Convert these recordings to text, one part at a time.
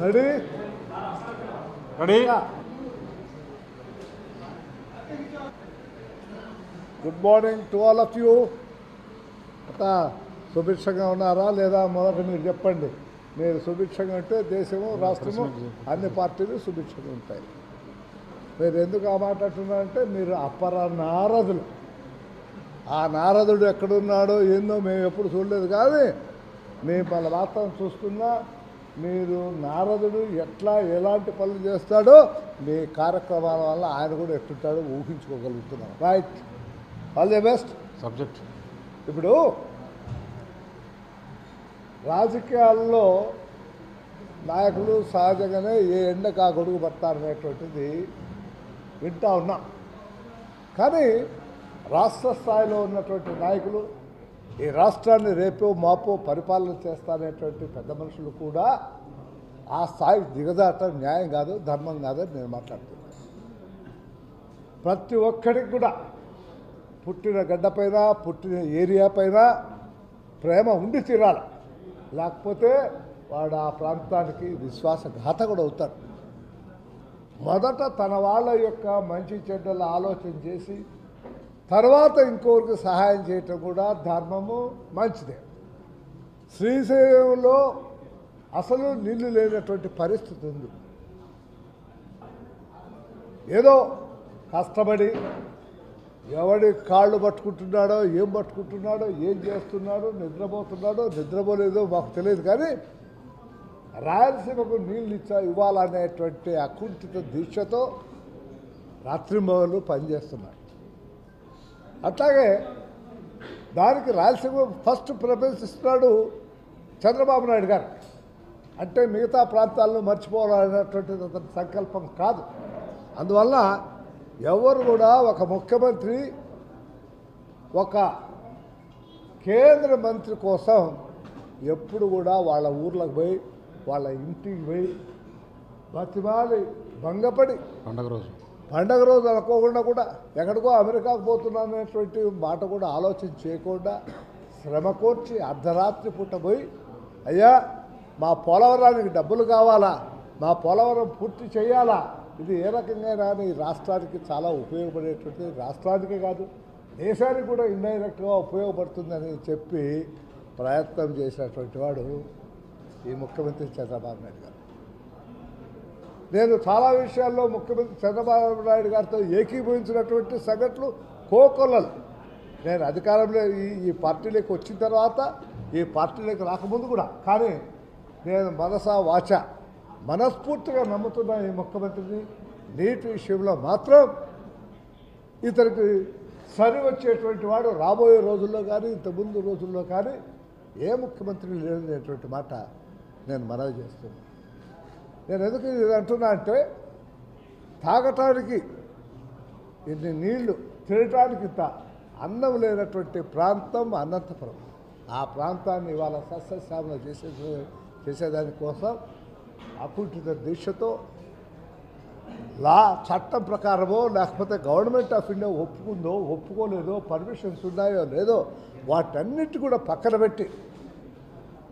Ready? Ready? Good morning to all of you. అంతా సుభిక్షంగా ఉన్నారా లేదా మొదట మీరు చెప్పండి. మీరు సుభిక్షంగా ఉంటే దేశము రాష్ట్రము అన్ని పార్టీలు సుభిక్షంగా ఉంటాయి. మీరు ఎందుకు ఆ మాట అంటున్నారంటే మీరు అపర నారదులు. ఆ నారదుడు ఎక్కడున్నాడో ఏందో మేము ఎప్పుడు చూడలేదు కానీ మేము మన మాత్రం చూస్తున్నా మీరు నారదుడు ఎట్లా ఎలాంటి పనులు చేస్తాడో మీ కార్యక్రమాల వల్ల ఆయన కూడా ఎట్టుంటాడో ఊహించుకోగలుగుతున్నాం. Right all the best subject ఇప్పుడు రాజకీయాల్లో నాయకులు సహజంగానే ఏ ఎండకు ఆ గొడుగు పడతారనేటువంటిది వింటా ఉన్నాం. కానీ రాష్ట్ర స్థాయిలో ఉన్నటువంటి నాయకులు ఈ రాష్ట్రాన్ని రేపో మాపో పరిపాలన చేస్తారనేటువంటి పెద్ద మనుషులు కూడా ఆ స్థాయికి దిగజాటం న్యాయం కాదు ధర్మం కాదని నేను మాట్లాడుతున్నాను. ప్రతి ఒక్కడికి కూడా పుట్టిన గడ్డపైన పుట్టిన ఏరియా పైన ప్రేమ ఉండి తీరాలి. లేకపోతే వాడు ఆ ప్రాంతానికి విశ్వాసఘాతకుడు అవుతారు మొదట తన వాళ్ళ యొక్క మంచి చెడ్డలు ఆలోచన చేసి తర్వాత ఇంకోరికి సహాయం చేయటం కూడా ధర్మము మంచిదే. శ్రీశైలంలో అసలు నీళ్ళు లేనటువంటి పరిస్థితి ఉంది. ఏదో కష్టపడి ఎవడి కాళ్ళు పట్టుకుంటున్నాడో ఏం పట్టుకుంటున్నాడో ఏం చేస్తున్నాడో నిద్రపోతున్నాడో నిద్రపోలేదో మాకు తెలియదు కానీ రాయలసీమకు నీళ్ళు ఇచ్చా ఇవ్వాలనేటువంటి అకుంఠిత దీక్షతో రాత్రింబవళ్ళు పనిచేస్తున్నారు అట్లాగే దానికి రాయలసీమ ఫస్ట్ ప్రిఫరెన్స్ ఇస్తున్నాడు చంద్రబాబు నాయుడు గారు. అంటే మిగతా ప్రాంతాలను మర్చిపోవాలనేటువంటిది అతని సంకల్పం కాదు. అందువల్ల ఎవరు కూడా ఒక ముఖ్యమంత్రి ఒక కేంద్ర మంత్రి కోసం ఎప్పుడు కూడా వాళ్ళ ఊర్లకు పోయి వాళ్ళ ఇంటికి పోయి బతిమాలి భంగపడి పండగ రోజు. పండగ రోజు అనుకోకుండా కూడా ఎక్కడికో అమెరికాకు పోతున్నాను అనేటువంటి మాట కూడా ఆలోచన చేయకుండా శ్రమ కోర్చి అర్ధరాత్రి పూట పోయి అయ్యా మా పోలవరానికి డబ్బులు కావాలా? మా పోలవరం పూర్తి చేయాలా? ఇది ఏ రకంగా ఈ రాష్ట్రానికి చాలా ఉపయోగపడేటువంటి రాష్ట్రానికే కాదు దేశానికి కూడా ఇండైరెక్ట్గా ఉపయోగపడుతుందని చెప్పి ప్రయత్నం చేసినటువంటి వాడు ఈ ముఖ్యమంత్రి చంద్రబాబు నాయుడు గారు. నేను చాలా విషయాల్లో ముఖ్యమంత్రి చంద్రబాబు నాయుడు గారితో ఏకీభవించినటువంటి సంఘటనలు కోకొల్లలు. నేను అధికారంలో ఈ ఈ పార్టీలోకి వచ్చిన తర్వాత ఈ పార్టీలోకి రాకముందు కూడా. కానీ నేను మనస వాచ. మనస్ఫూర్తిగా నమ్ముతున్న ఈ ముఖ్యమంత్రిని నీటి విషయంలో మాత్రం ఇతనికి సరి వచ్చేటువంటి వాడు రాబోయే రోజుల్లో కానీ ఇంతకుముందు రోజుల్లో కానీ ఏ ముఖ్యమంత్రి లేదనేటువంటి మాట నేను మనవి చేస్తున్నాను. నేను ఎందుకు ఇది అంటున్నా అంటే తాగటానికి ఇన్ని నీళ్ళు తినటానికి ఇంత అన్నం లేనటువంటి ప్రాంతం అనంతపురం. ఆ ప్రాంతాన్ని ఇవాళ సస్యశ్యామల చేసే చేసేదానికోసం అకుంఠిత దీక్షతో లా చట్టం ప్రకారమో లేకపోతే గవర్నమెంట్ ఆఫ్ ఇండియా ఒప్పుకుందో ఒప్పుకోలేదో పర్మిషన్స్ ఉన్నాయో లేదో వాటన్నిటి కూడా పక్కన పెట్టి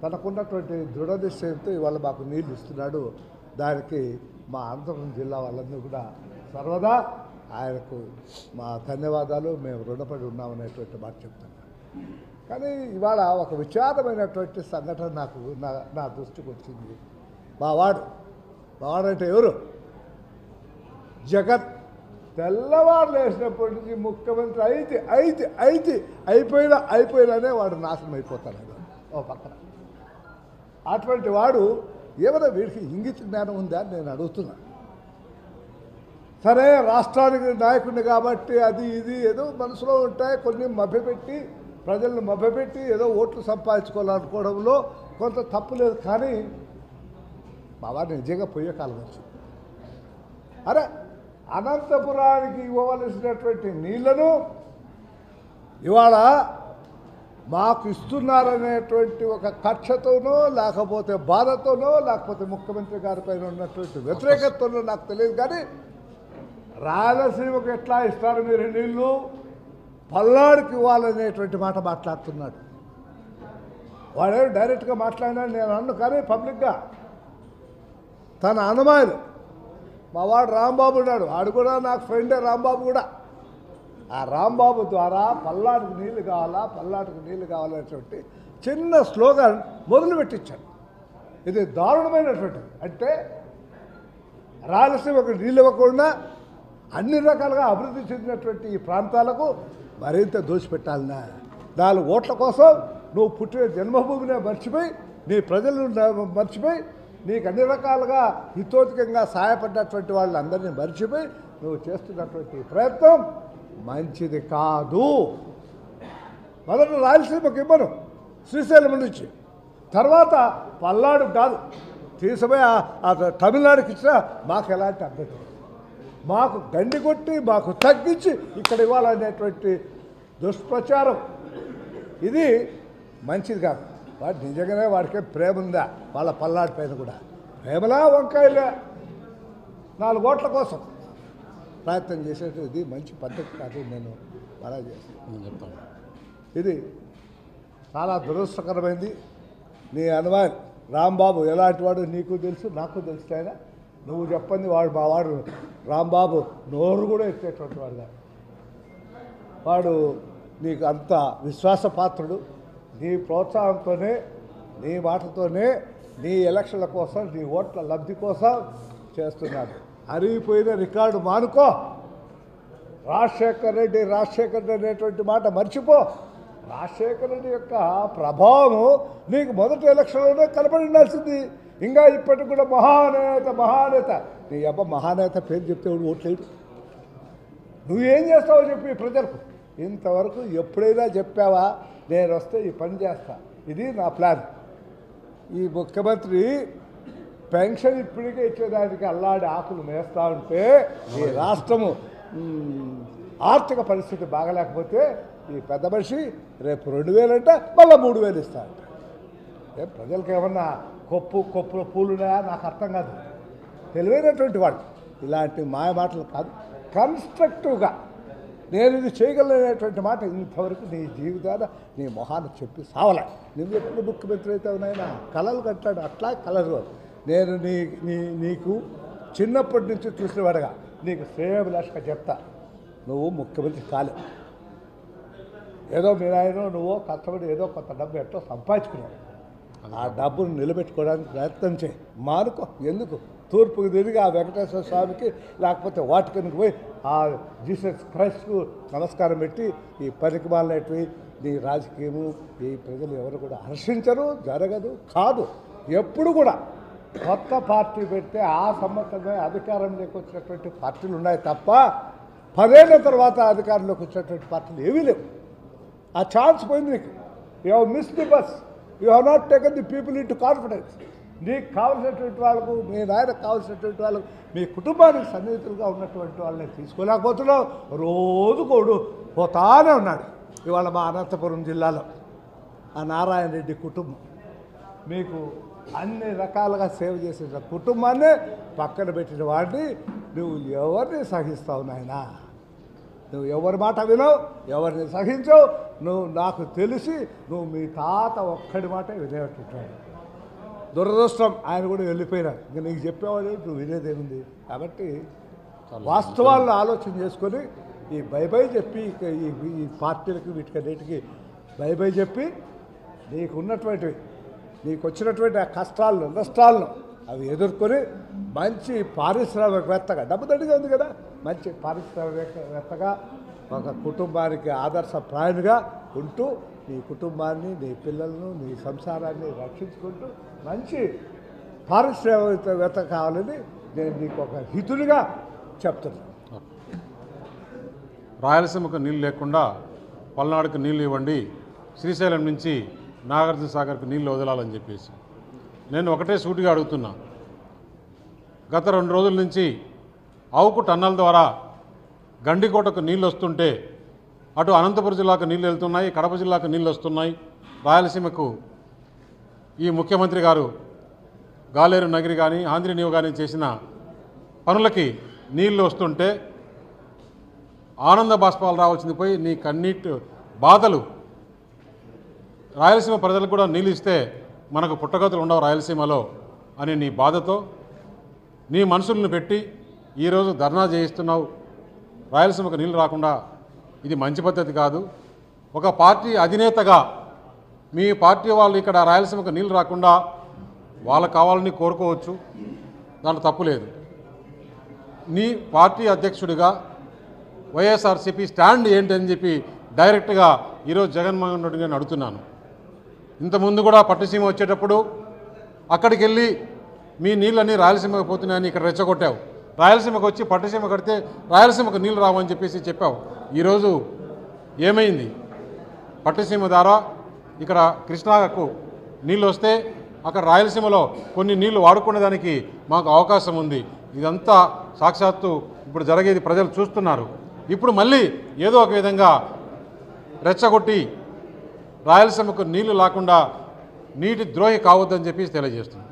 తనకున్నటువంటి దృఢ నిశ్చయంతో ఇవాళ మాకు నీళ్ళు ఇస్తున్నాడు దానికి మా అనంతపురం జిల్లా వాళ్ళందరూ కూడా సర్వదా ఆయనకు మా ధన్యవాదాలు మేము రుణపడి ఉన్నామనేటువంటి మాట చెప్తున్నాను కానీ ఇవాళ ఒక విచారమైనటువంటి సంఘటన నాకు నా నా దృష్టికి వచ్చింది. మావాడు మావాడు అంటే ఎవరు? జగత్ తెల్లవారు లేచినప్పటి నుంచి ముఖ్యమంత్రి అయితే అయితే అయితే అయిపోయినా అయిపోయినానే వాడు నాశనం అయిపోతాడు. ఓ పక్కన. అటువంటి వాడు ఏమైనా వీడికి ఇంగిత జ్ఞానం ఉందా అని నేను అడుగుతున్నా. సరే రాష్ట్రానికి నాయకుడిని కాబట్టి అది ఇది ఏదో మనసులో ఉంటాయి కొన్ని మభ్యపెట్టి ప్రజలను మభ్యపెట్టి ఏదో ఓట్లు సంపాదించుకోవాలనుకోవడంలో కొంత తప్పు లేదు. కానీ బాబా నిజంగా పోయే కాలం వచ్చింది. అరే అనంతపురానికి ఇవ్వవలసినటువంటి నీళ్ళను ఇవాళ మాకు ఇస్తున్నారనేటువంటి ఒక కక్షతోనో లేకపోతే బాధతోనో లేకపోతే ముఖ్యమంత్రి గారి పైన ఉన్నటువంటి వ్యతిరేకతతోనో నాకు తెలియదు కానీ రాయలసీమకు ఎట్లా ఇస్తారు మీరు నీళ్ళు పల్నాడుకి ఇవ్వాలనేటువంటి మాట మాట్లాడుతున్నాడు. వాడేమి డైరెక్ట్గా మాట్లాడినా నేను అన్ను కానీ పబ్లిక్గా. తన అనుమానులు మా వాడు రాంబాబు ఉన్నాడు. ఆడు కూడా నాకు ఫ్రెండే రాంబాబు కూడా. ఆ రాంబాబు ద్వారా పల్లాటుకు నీళ్ళు కావాలా పల్లాటుకు నీళ్ళు కావాలనేటువంటి చిన్న స్లోగన్ మొదలు పెట్టించాడు ఇది దారుణమైనటువంటిది అంటే రాయలసీమకు నీళ్ళు ఇవ్వకుండా అన్ని రకాలుగా అభివృద్ధి చెందినటువంటి ఈ ప్రాంతాలకు మరింత దోచిపెట్టాలన్నా నాలుగు ఓట్ల కోసం నువ్వు పుట్టిన జన్మభూమినే మర్చిపోయి నీ ప్రజలను మర్చిపోయి నీకు అన్ని రకాలుగా హితోచికంగా సహాయపడినటువంటి వాళ్ళందరినీ మర్చిపోయి నువ్వు చేస్తున్నటువంటి ప్రయత్నం మంచిది కాదు. మొదట రాయలసీమకి ఇవ్వను శ్రీశైలం నుంచి. తర్వాత పల్నాడు కాదు. తీసుకుపోయి తమిళనాడుకి ఇచ్చినా మాకు ఎలాంటి అభ్యంతరం మాకు గండి కొట్టి మాకు తగ్గించి ఇక్కడ ఇవ్వాలనేటువంటి దుష్ప్రచారం. ఇది మంచిది కాదు. వాడు నిజంగానే వాడికే ప్రేమ ఉందా? వాళ్ళ పల్నాడు పైన కూడా. ప్రేమలా వంకాయలే. నాలుగు ఓట్ల కోసం. ప్రయత్నం చేసేది ఇది మంచి పద్ధతి కాదు నేను అలా చేస్తాను. చెప్తాను. ఇది చాలా దురదృష్టకరమైంది. నీ అనుమాన్ రాంబాబు ఎలాంటి వాడు నీకు తెలుసు నాకు తెలుసు ఆయన. నువ్వు చెప్పండి వాడు మా వాడు రాంబాబు నోరు కూడా ఎత్తేటువంటి వాడు వాడు నీకు అంత విశ్వాసపాత్రుడు. నీ ప్రోత్సాహంతోనే నీ మాటతోనే నీ ఎలక్షన్ల కోసం నీ ఓట్ల లబ్ధి కోసం చేస్తున్నాడు. అరిగిపోయిన రికార్డు మానుకో. రాజశేఖర్ రెడ్డి రాజశేఖర్ రెడ్డి అనేటువంటి మాట మర్చిపో. రాజశేఖర్ రెడ్డి యొక్క ప్రభావం నీకు మొదటి ఎలక్షన్లోనే కనపడి ఉండాల్సింది ఇంకా ఇప్పటికి కూడా మహానేత మహానేత. నీ అబ్బ మహానేత పేరు చెప్తే ఓట్లేడు నువ్వేం చేస్తావో చెప్పి ప్రజలకు. ఇంతవరకు ఎప్పుడైనా చెప్పావా? నేను వస్తే ఈ పని చేస్తా. ఇది నా ప్లాన్. ఈ ముఖ్యమంత్రి పెన్షన్ ఇప్పటికే ఇచ్చేదానికి అల్లాడి ఆకులు మేస్తా ఉంటే ఈ రాష్ట్రము ఆర్థిక పరిస్థితి బాగలేకపోతే ఈ పెద్ద మనిషి రేపు రెండు వేలు అంటే మళ్ళీ మూడు వేలు ఇస్తా అంట. ఏ ప్రజలకు ఏమన్నా కొప్పు కొప్పులో పూలున్నాయా నాకు అర్థం కాదు. తెలివైనటువంటి వాడు ఇలాంటి మాయ మాటలు కాదు. కన్స్ట్రక్టివ్గా నేను ఇది చేయగలనేటువంటి మాట ఇంతవరకు నీ జీవితాన నీ మొహాన్ని చెప్పి సావలే. నువ్వు ఎప్పుడు ముఖ్యమంత్రి అయితే ఉన్నాయినా కలలు కట్టాడు. అట్లా కలరు నేను నీ నీ నీకు చిన్నప్పటి నుంచి చూసినవాడుగా నీకు శ్రేయభిలాషగా చెప్తా. నువ్వు ముఖ్యమంత్రి కాలే. ఏదో మీ నువ్వో నువ్వు కష్టపడి ఏదో కొంత డబ్బు ఎట్టో సంపాదించుకున్నావు. ఆ డబ్బును నిలబెట్టుకోవడానికి ప్రయత్నం చేయి. మానుకో. ఎందుకు? తూర్పుకు తిరిగి ఆ వెంకటేశ్వర స్వామికి లేకపోతే వాటికన్కి పోయి ఆ జీసస్ క్రైస్ట్కు నమస్కారం పెట్టి ఈ పనికి మాలినటివి నీ రాజకీయము ఈ ప్రజలు ఎవరు కూడా హర్షించరు జరగదు కాదు. ఎప్పుడు కూడా కొత్త పార్టీ పెడితే ఆ సంవత్సరమే అధికారంలోకి వచ్చినటువంటి పార్టీలు ఉన్నాయి తప్ప పదేళ్ళ తర్వాత అధికారంలోకి వచ్చినటువంటి పార్టీలు ఏవీ లేవు. ఆ ఛాన్స్ పోయింది నీకు. You have miss the bus you have not taken the people into confidence నీకు కావలసినటువంటి వాళ్ళకు మీ నాయనకు కావలసినటువంటి వాళ్ళకు మీ కుటుంబానికి సన్నిహితులుగా ఉన్నటువంటి వాళ్ళని తీసుకోలేకపోతున్నావు. రోజు కోడు పోతానే ఉన్నాడు ఇవాళ మా అనంతపురం జిల్లాలో. ఆ నారాయణ రెడ్డి కుటుంబం. మీకు అన్ని రకాలుగా సేవ చేసిన కుటుంబాన్ని పక్కన పెట్టిన వాడిని నువ్వు ఎవరిని సహిస్తావు నాయనా? నువ్వు ఎవరి మాట వినవు ఎవరిని సహించవు నువ్వు నాకు తెలిసి నువ్వు మీ తాత ఒక్కడి మాట వినేటట్టు దురదృష్టం ఆయన కూడా వెళ్ళిపోయినాడు. ఇంకా నీకు చెప్పేవాడు నువ్వు వినేదేముంది కాబట్టి వాస్తవాలను ఆలోచన చేసుకొని ఈ బై బై చెప్పి ఈ ఈ పార్టీలకి వీటికన్నిటికీ బై బై చెప్పి నీకు ఉన్నటువంటి నీకు వచ్చినటువంటి ఆ కష్టాలను నష్టాలను అవి ఎదుర్కొని మంచి పారిశ్రామికవేత్తగా డబ్బు దండిగా ఉంది కదా మంచి పారిశ్రామికవేత్తగా ఒక కుటుంబానికి ఆదర్శప్రాయునిగా ఉంటూ నీ కుటుంబాన్ని నీ పిల్లలను నీ సంసారాన్ని రక్షించుకుంటూ మంచి పారిశ్రామికవేత్త కావాలని నేను నీకు ఒక హితుడిగా చెప్తున్నాను రాయలసీమకు నీళ్ళు లేకుండా పల్నాడుకు నీళ్ళు ఇవ్వండి. శ్రీశైలం నుంచి నాగార్జున సాగర్కు నీళ్ళు వదలాలని చెప్పేసి. నేను ఒకటే సూటిగా అడుగుతున్నా. గత రెండు రోజుల నుంచి ఆవుకు టన్నల ద్వారా గండికోటకు నీళ్ళు వస్తుంటే అటు అనంతపురం జిల్లాకు నీళ్ళు వెళ్తున్నాయి కడప జిల్లాకు నీళ్ళు వస్తున్నాయి. రాయలసీమకు ఈ ముఖ్యమంత్రి గారు గాలేరు నగిరి కానీ ఆంధ్రీ నీవు కానీ చేసిన పనులకి నీళ్ళు వస్తుంటే ఆనంద బాష్పాలు రావాల్సింది పోయి నీ కన్నీటి బాధలు రాయలసీమ ప్రజలకు కూడా నీళ్ళు ఇస్తే మనకు పుట్టగతులు ఉండవు రాయలసీమలో అని నీ బాధతో నీ మనుషులను పెట్టి ఈరోజు ధర్నా చేయిస్తున్నావు. రాయలసీమకు నీళ్ళు రాకుండా ఇది మంచి పద్ధతి కాదు. ఒక పార్టీ అధినేతగా మీ పార్టీ వాళ్ళు ఇక్కడ రాయలసీమకు నీళ్ళు రాకుండా వాళ్ళకు కావాలని కోరుకోవచ్చు. దాంట్లో తప్పు లేదు. నీ పార్టీ అధ్యక్షుడిగా వైఎస్ఆర్సీపీ స్టాండ్ ఏంటని చెప్పి డైరెక్ట్గా ఈరోజు జగన్మోహన్ రెడ్డి గారిని అడుగుతున్నాను. ఇంతకుముందు కూడా పట్టుసీమ వచ్చేటప్పుడు అక్కడికి వెళ్ళి మీ నీళ్ళన్నీ రాయలసీమకు పోతున్నాయని ఇక్కడ రెచ్చగొట్టావు. రాయలసీమకు వచ్చి పట్టుసీమ కడితే రాయలసీమకు నీళ్ళు రావని చెప్పేసి చెప్పావు. ఈరోజు ఏమైంది? పట్టుసీమ ద్వారా ఇక్కడ కృష్ణాకు నీళ్ళు వస్తే అక్కడ రాయలసీమలో కొన్ని నీళ్ళు వాడుకునేదానికి మాకు అవకాశం ఉంది. ఇదంతా సాక్షాత్తు ఇప్పుడు జరిగేది ప్రజలు చూస్తున్నారు. ఇప్పుడు మళ్ళీ ఏదో ఒక విధంగా రెచ్చగొట్టి రాయలసీమకు నీళ్ళు లేకుండా నీటి ద్రోహి కావద్దని చెప్పి తెలియజేస్తుంది.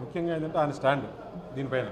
ముఖ్యంగా ఏంటంటే ఆయన స్టాండ్ దీనిపైన.